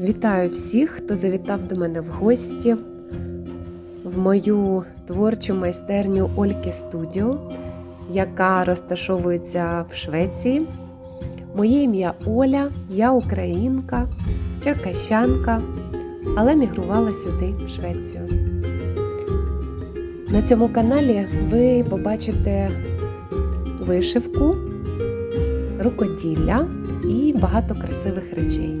Вітаю всіх, хто завітав до мене в гості в мою творчу майстерню Ольки Студіо, яка розташовується в Швеції. Моє ім'я Оля, я українка, черкащанка, але мігрувала сюди, в Швецію. На цьому каналі ви побачите вишивку, рукоділля і багато красивих речей.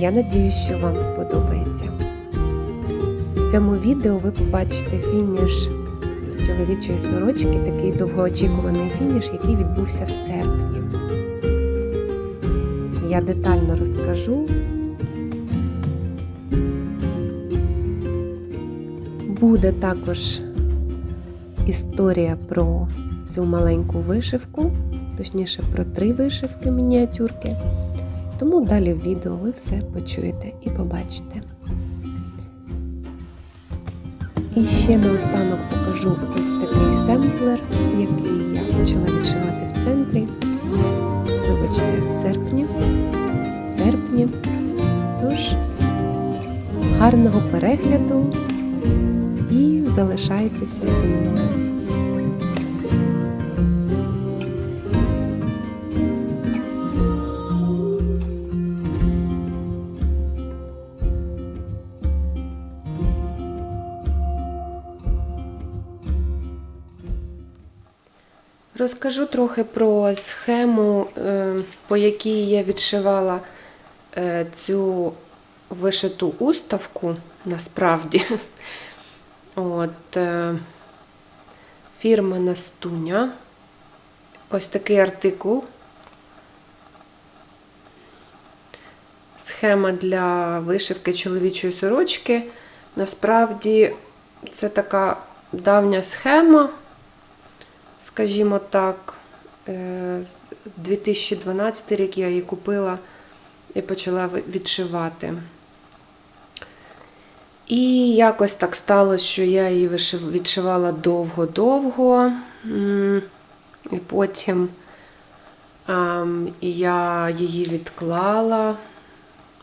Я надію, що вам сподобається. В цьому відео ви побачите фініш чоловічої сорочки, такий довгоочікуваний фініш, який відбувся в серпні. Я детально розкажу. Буде також історія про цю маленьку вишивку, точніше про три вишивки мініатюрки. Тому далі в відео ви все почуєте і побачите. І ще наостанок покажу ось такий семплер, який я почала відшивати в центрі. Вибачте, в серпні. В серпні. Тож, гарного перегляду і залишайтеся зі мною. Розкажу трохи про схему, е, по якій я відшивала е, цю вишиту уставку насправді. От, е, фірма Настуня. Ось такий артикул. Схема для вишивки чоловічої сорочки. Насправді це така давня схема скажімо так, 2012 рік я її купила і почала відшивати. І якось так сталося, що я її відшивала довго-довго, і потім я її відклала.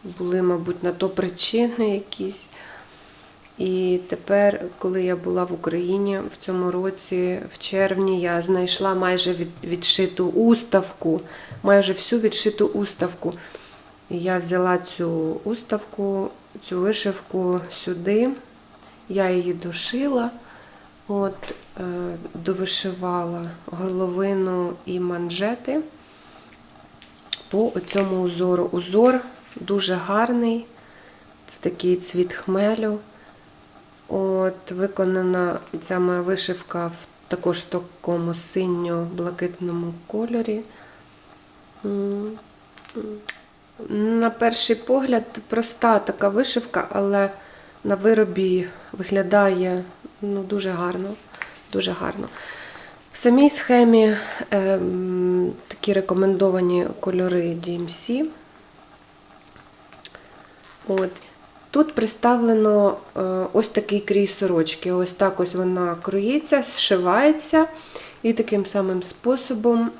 Були, мабуть, на то причини якісь. І тепер, коли я була в Україні в цьому році, в червні, я знайшла майже відшиту уставку, майже всю відшиту уставку. Я взяла цю уставку, цю вишивку сюди, я її дошила, от, е, довишивала горловину і манжети по цьому узору. Узор дуже гарний, це такий цвіт хмелю. От, Виконана ця моя вишивка в також такому синьо-блакитному кольорі. На перший погляд, проста така вишивка, але на виробі виглядає ну, дуже гарно. Дуже гарно. В самій схемі е, такі рекомендовані кольори DMC. От. Тут представлено е, ось такий крій сорочки. Ось так ось вона кроїться, зшивається, і таким самим способом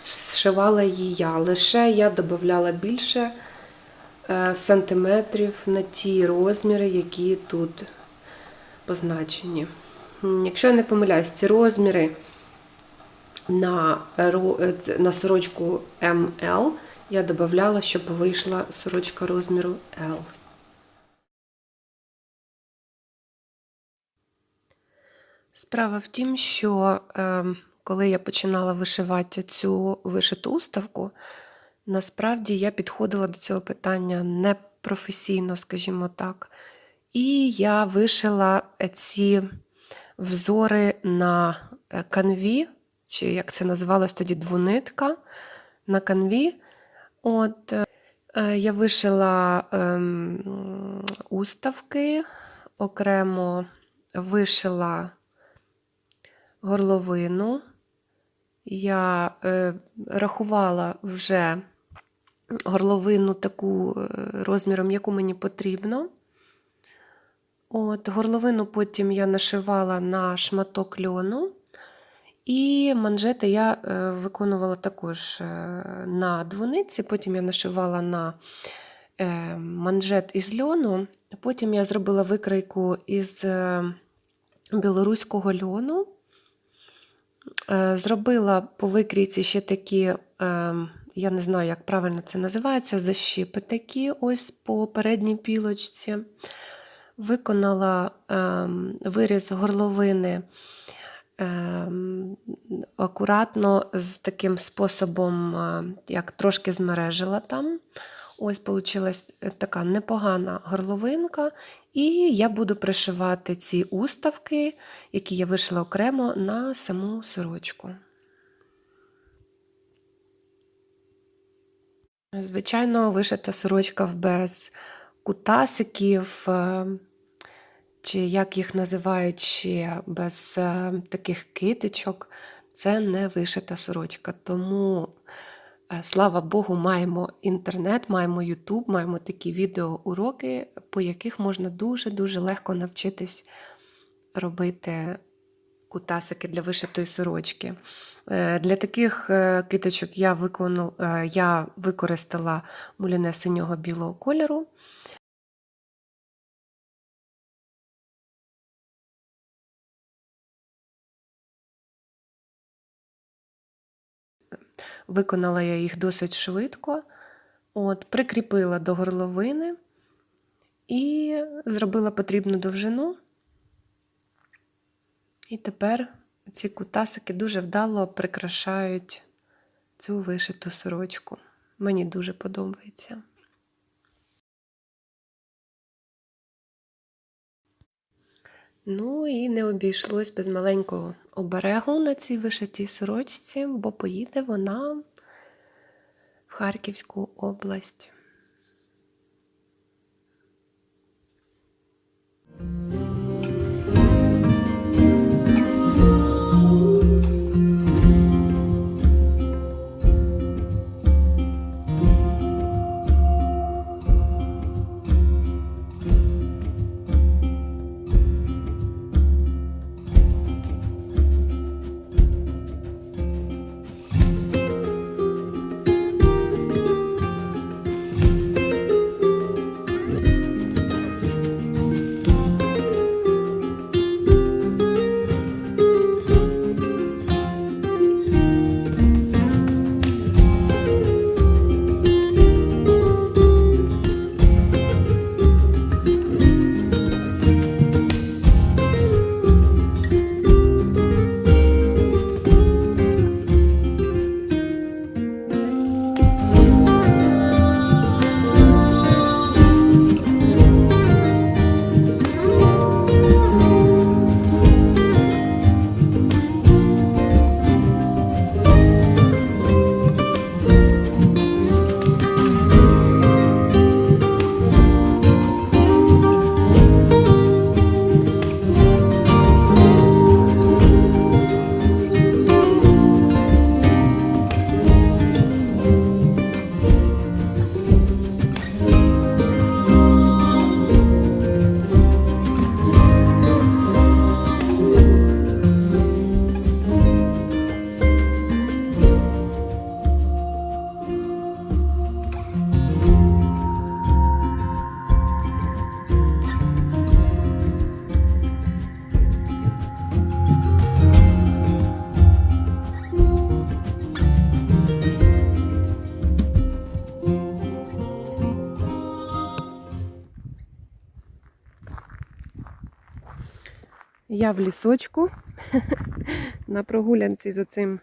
зшивала її я. Лише я додавала більше е, сантиметрів на ті розміри, які тут позначені. Якщо я не помиляюсь, ці розміри на, на сорочку ML я додавала, щоб вийшла сорочка розміру L. Справа в тім, що е, коли я починала вишивати цю вишиту уставку, насправді я підходила до цього питання непрофесійно, скажімо так. І я вишила ці взори на е, канві, чи як це називалось тоді двунитка на канві. От, е, Я вишила е, уставки, окремо вишила горловину. Я е, рахувала вже горловину таку е, розміром, яку мені потрібно. От, Горловину потім я нашивала на шматок льону, і манжети я е, виконувала також е, на двониці, потім я нашивала на манжет із льону. Потім я зробила викройку із білоруського льону. Е, Зробила по викрійці ще такі, е, я не знаю, як правильно це називається, защіпи такі ось по передній пілочці. Виконала е, виріз горловини е, акуратно з таким способом, е, як трошки змережила там. Ось вийшла така непогана горловинка. І я буду пришивати ці уставки, які я вишила окремо на саму сорочку. Звичайно, вишита сорочка без кутасиків, е, чи як їх називають ще без е, таких китичок. Це не вишита сорочка. Тому, слава Богу, маємо інтернет, маємо Ютуб, маємо такі відеоуроки, по яких можна дуже-дуже легко навчитись робити кутасики для вишитої сорочки. Е, Для таких е, киточок я, виконала, е, я використала муліне синього білого кольору. Виконала я їх досить швидко, от, прикріпила до горловини і зробила потрібну довжину. І тепер ці кутасики дуже вдало прикрашають цю вишиту сорочку. Мені дуже подобається. Ну і не обійшлось без маленького оберегу на цій вишитій сорочці, бо поїде вона в Харківську область. Я в лісочку на прогулянці з оцим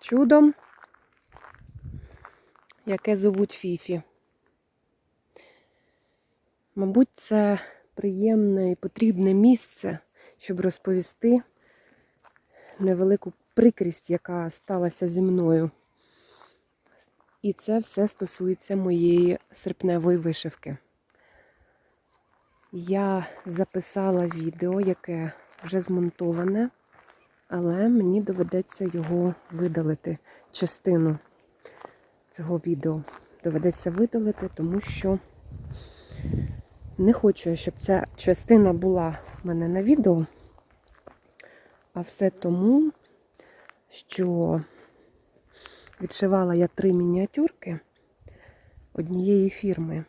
чудом, яке зовуть Фіфі. Мабуть, це приємне і потрібне місце, щоб розповісти невелику прикрість, яка сталася зі мною. І це все стосується моєї серпневої вишивки. Я записала відео, яке вже змонтоване, але мені доведеться його видалити, частину цього відео. Доведеться видалити, тому що не хочу, щоб ця частина була в мене на відео, а все тому, що відшивала я три мініатюрки. однієї фірми,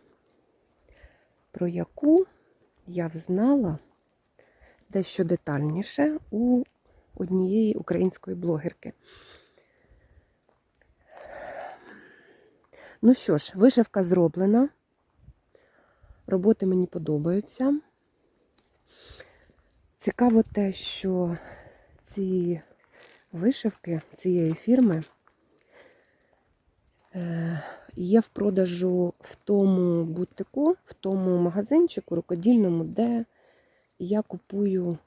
про яку я взнала дещо детальніше у однієї української блогерки. Ну що ж, вишивка зроблена. Роботи мені подобаються. Цікаво те, що ці вишивки цієї фірми е, є в продажу в тому бутику, в тому магазинчику рукодільному, де я купую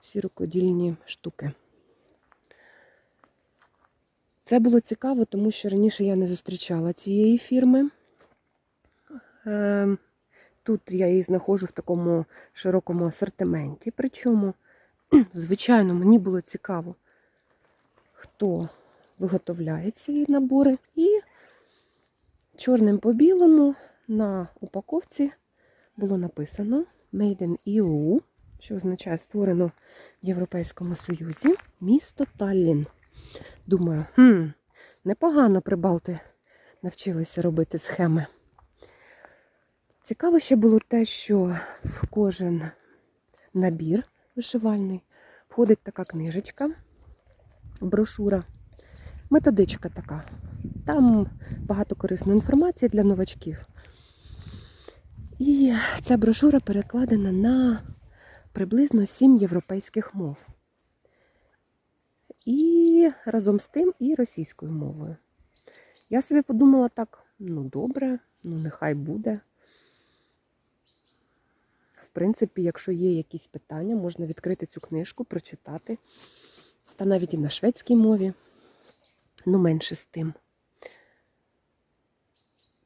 всі рукодільні штуки. Це було цікаво, тому що раніше я не зустрічала цієї фірми. Е, Тут я її знаходжу в такому широкому асортименті. Причому, звичайно, мені було цікаво, хто виготовляє ці набори. І чорним по білому на упаковці було написано Made in EU, що означає створено в Європейському Союзі, місто Таллін. Думаю, хм, непогано прибалти навчилися робити схеми. Цікаво ще було те, що в кожен набір вишивальний входить така книжечка, брошура, методичка така. Там багато корисної інформації для новачків. І ця брошура перекладена на приблизно сім європейських мов. І разом з тим і російською мовою. Я собі подумала так, ну добре, ну нехай буде. В принципі, якщо є якісь питання, можна відкрити цю книжку, прочитати. Та навіть і на шведській мові. Ну, менше з тим.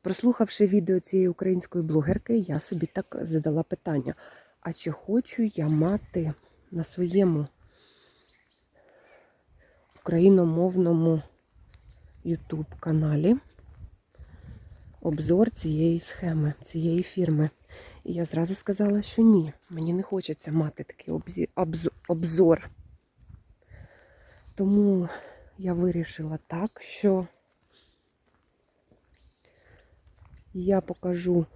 Прослухавши відео цієї української блогерки, я собі так задала питання: а чи хочу я мати на своєму україномовному YouTube каналі обзор цієї схеми, цієї фірми? І я зразу сказала, що ні, мені не хочеться мати такий обзор. Тому я вирішила так, що я покажу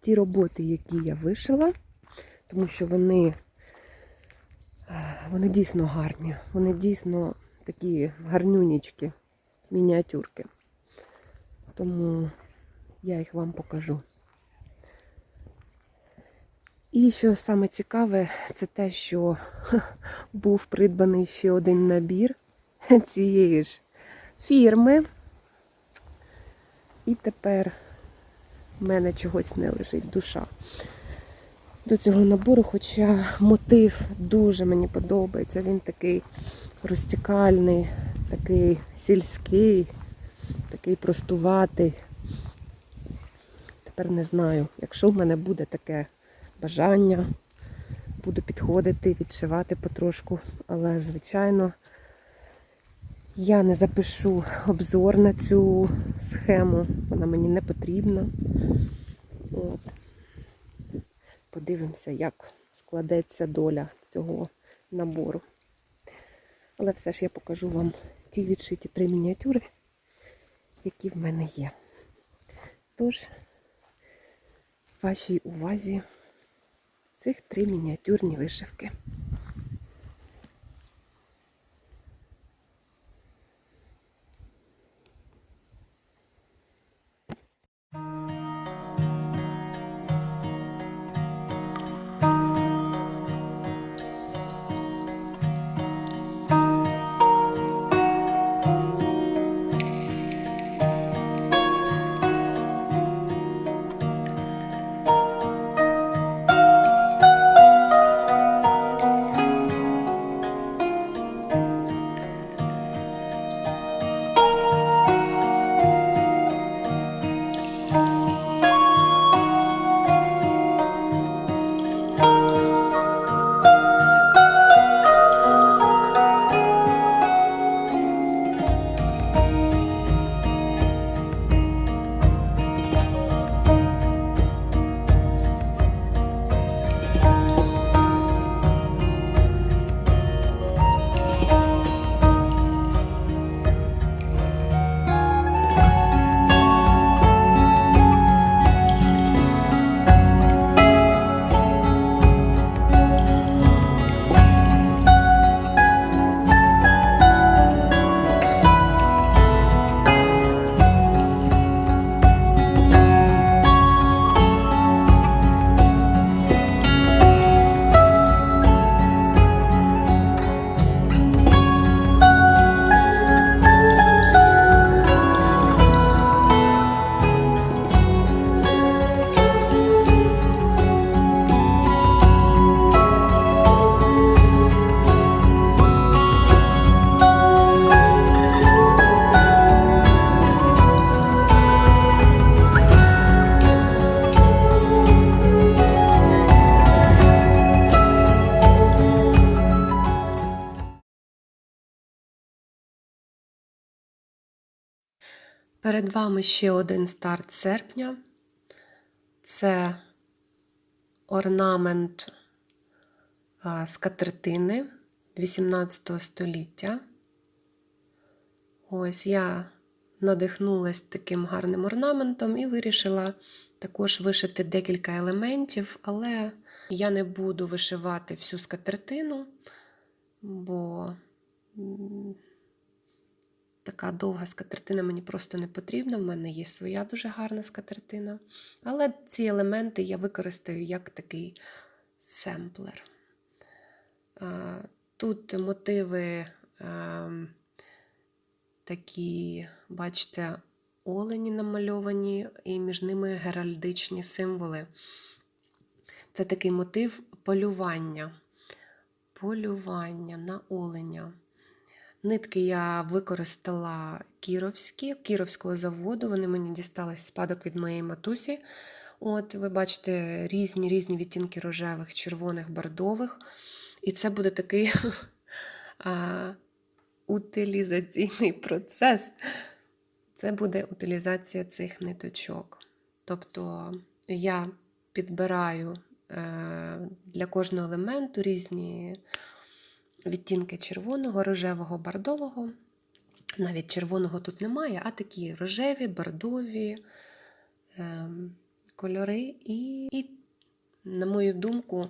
ті роботи, які я вишила, тому що вони, е, вони дійсно гарні, вони дійсно такі гарнюнічки, мініатюрки. Тому я їх вам покажу. І що саме цікаве, це те, що був придбаний ще один набір цієї ж фірми. І тепер в мене чогось не лежить душа до цього набору, хоча мотив дуже мені подобається. Він такий розтікальний, такий сільський, такий простуватий. Тепер не знаю, якщо в мене буде таке бажання, буду підходити, відшивати потрошку, але, звичайно, я не запишу обзор на цю схему, вона мені не потрібна. От. Подивимося, як складеться доля цього набору. Але все ж я покажу вам ті відшиті три мініатюри, які в мене є. Тож, вашій увазі цих три мініатюрні вишивки. Перед вами ще один старт серпня. Це орнамент а, скатертини 18 століття. Ось я надихнулася таким гарним орнаментом і вирішила також вишити декілька елементів, але я не буду вишивати всю скатертину, бо така довга скатертина мені просто не потрібна. В мене є своя дуже гарна скатертина. Але ці елементи я використаю як такий семплер. Тут мотиви такі, бачите, олені намальовані, і між ними геральдичні символи. Це такий мотив полювання. Полювання на оленя. Нитки я використала кіровські, кіровського заводу. Вони мені дістались спадок від моєї матусі. От, ви бачите різні різні відтінки рожевих, червоних, бордових. І це буде такий утилізаційний процес. Це буде утилізація цих ниточок. Тобто я підбираю е, для кожного елементу різні відтінки червоного, рожевого, бордового. Навіть червоного тут немає, а такі рожеві, бордові е, кольори. І, і, на мою думку,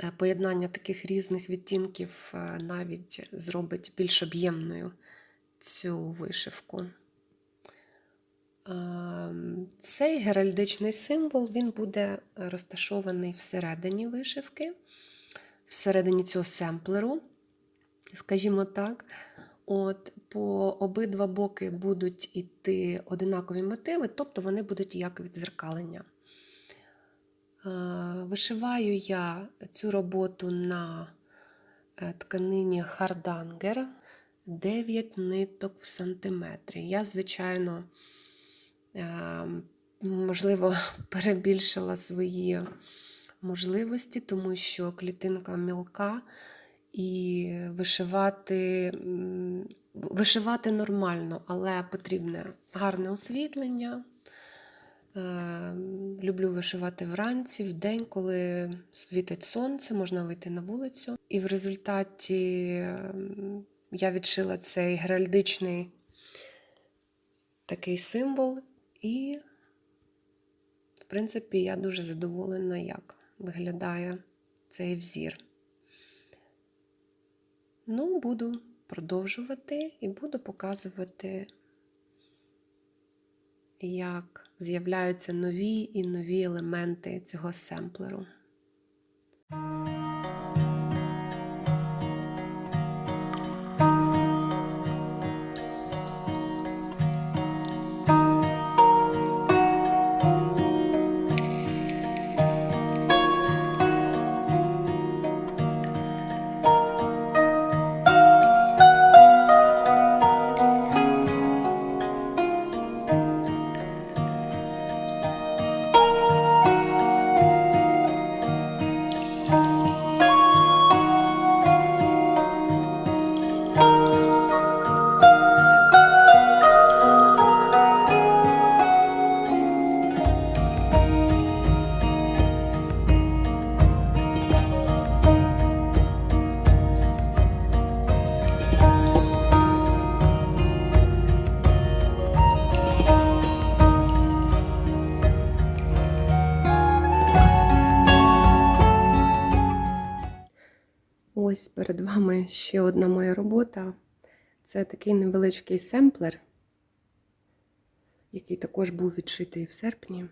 е, поєднання таких різних відтінків е, навіть зробить більш об'ємною цю вишивку. Е, Цей геральдичний символ він буде розташований всередині вишивки, всередині цього семплеру, скажімо так. От, По обидва боки будуть йти одинакові мотиви, тобто вони будуть як відзеркалення. Е, Вишиваю я цю роботу на е, тканині Хардангер 9 ниток в сантиметрі. Я, звичайно, е, можливо, перебільшила свої можливості, тому що клітинка мілка і вишивати, вишивати нормально, але потрібне гарне освітлення. Е, Люблю вишивати вранці, в день, коли світить сонце, можна вийти на вулицю. І в результаті я відшила цей геральдичний такий символ, і, в принципі, я дуже задоволена, як виглядає цей взір. Ну, буду продовжувати і буду показувати, як з'являються нові і нові елементи цього семплеру. Перед вами ще одна моя робота. Це такий невеличкий семплер, який також був відшитий в серпні.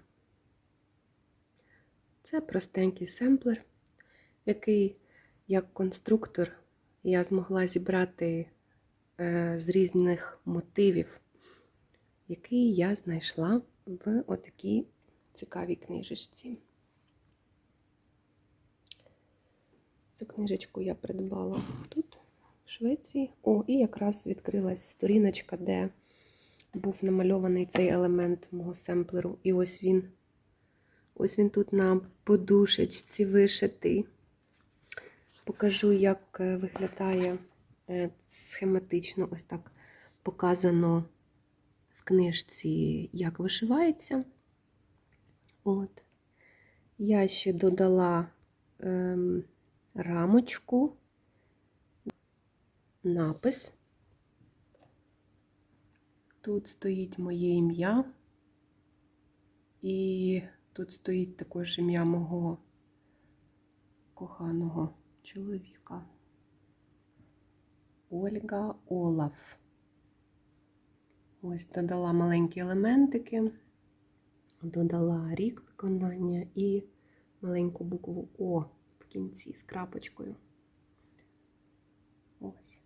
Це простенький семплер, який, як конструктор, я змогла зібрати е, з різних мотивів, який я знайшла в отакій цікавій книжечці. Цю книжечку я придбала тут, в Швеції. О, і якраз відкрилась сторіночка, де був намальований цей елемент мого семплеру. І ось він. Ось він тут на подушечці вишитий. Покажу, як е, виглядає е, схематично, ось так показано в книжці, як вишивається. От. Я ще додала ем, рамочку, напис. Тут стоїть моє ім'я, і тут стоїть також ім'я мого коханого чоловіка. Ольга Олаф. Ось додала маленькі елементики, додала рік виконання і маленьку букву О в кінці з крапочкою. Ось.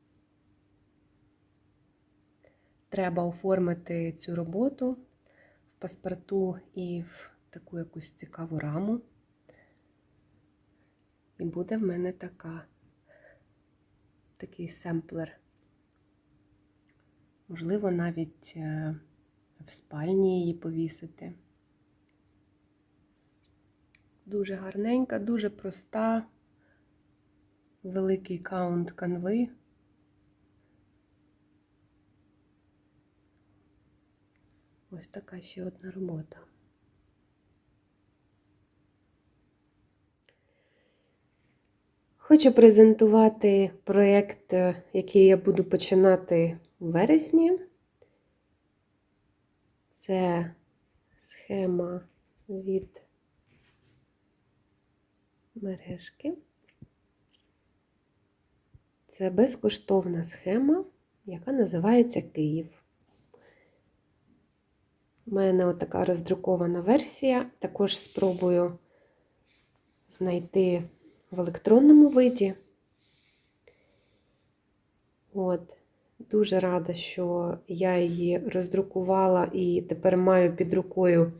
Треба оформити цю роботу в паспорту і в таку якусь цікаву раму. І буде в мене така, такий семплер. Можливо, навіть е, в спальні її повісити. Дуже гарненька, дуже проста, великий каунт канви. Ось така ще одна робота. Хочу презентувати проєкт, який я буду починати в вересні. Це схема від мережки. Це безкоштовна схема, яка називається Київ. У мене отака роздрукована версія. Також спробую знайти в електронному виді. От, дуже рада, що я її роздрукувала і тепер маю під рукою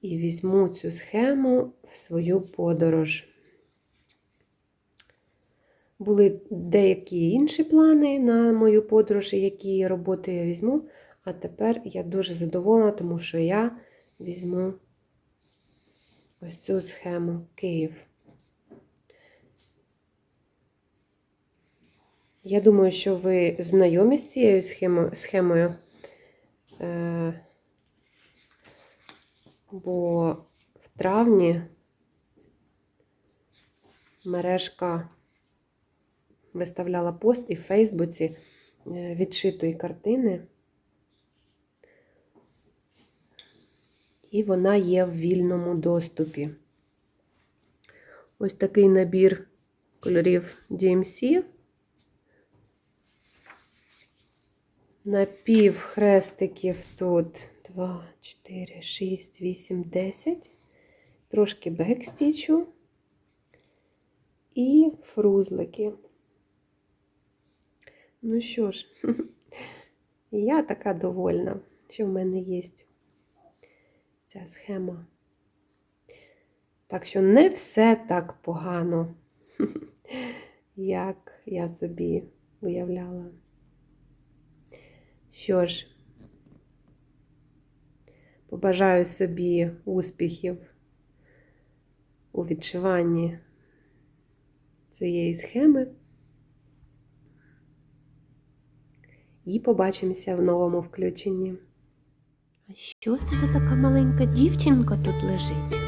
і візьму цю схему в свою подорож. Були деякі інші плани на мою подорож, які роботи я візьму, а тепер я дуже задоволена, тому що я візьму ось цю схему Київ. Я думаю, що ви знайомі з цією схемою, е, бо в травні мережка виставляла пост і в Фейсбуці е, відшитої картини. І вона є в вільному доступі. Ось такий набір кольорів DMC. Напів хрестиків тут 2, 4, 6, 8, 10. Трошки бекстічу і фрузлики. Ну що ж, я така довольна, що в мене є ця схема. Так що не все так погано, як я собі уявляла. Що ж, побажаю собі успіхів у відшиванні цієї схеми. І побачимося в новому включенні. А що це за така маленька дівчинка тут лежить?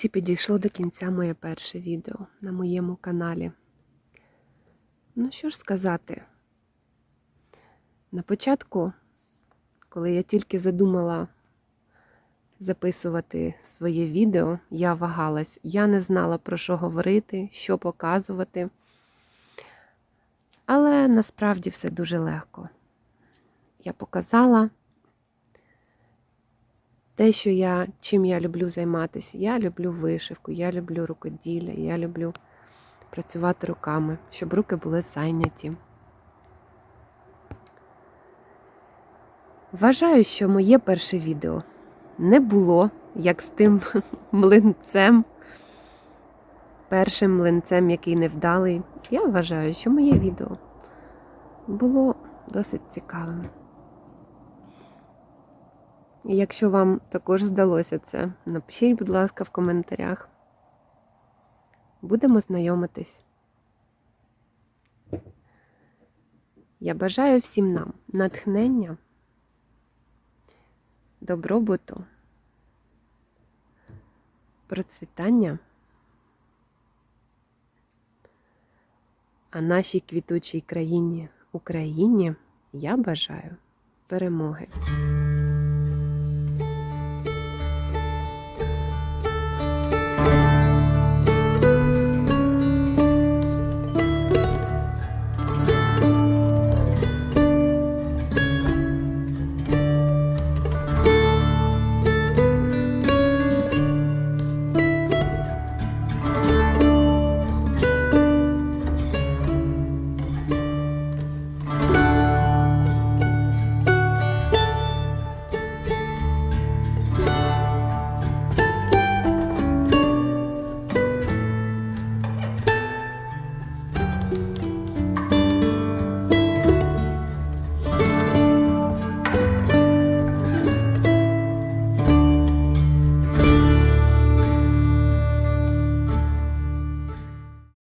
Ось і підійшло до кінця моє перше відео на моєму каналі. Ну, що ж сказати? На початку, коли я тільки задумала записувати своє відео, я вагалась. Я не знала, про що говорити, що показувати. Але насправді все дуже легко. Я показала те, що я, чим я люблю займатися. Я люблю вишивку, я люблю рукоділля, я люблю працювати руками, щоб руки були зайняті. Вважаю, що моє перше відео не було як з тим млинцем. першим млинцем, який невдалий, я вважаю, що моє відео було досить цікавим. Якщо вам також здалося це, напишіть, будь ласка, в коментарях. Будемо знайомитись. Я бажаю всім нам натхнення, добробуту, процвітання, а нашій квітучій країні Україні я бажаю перемоги.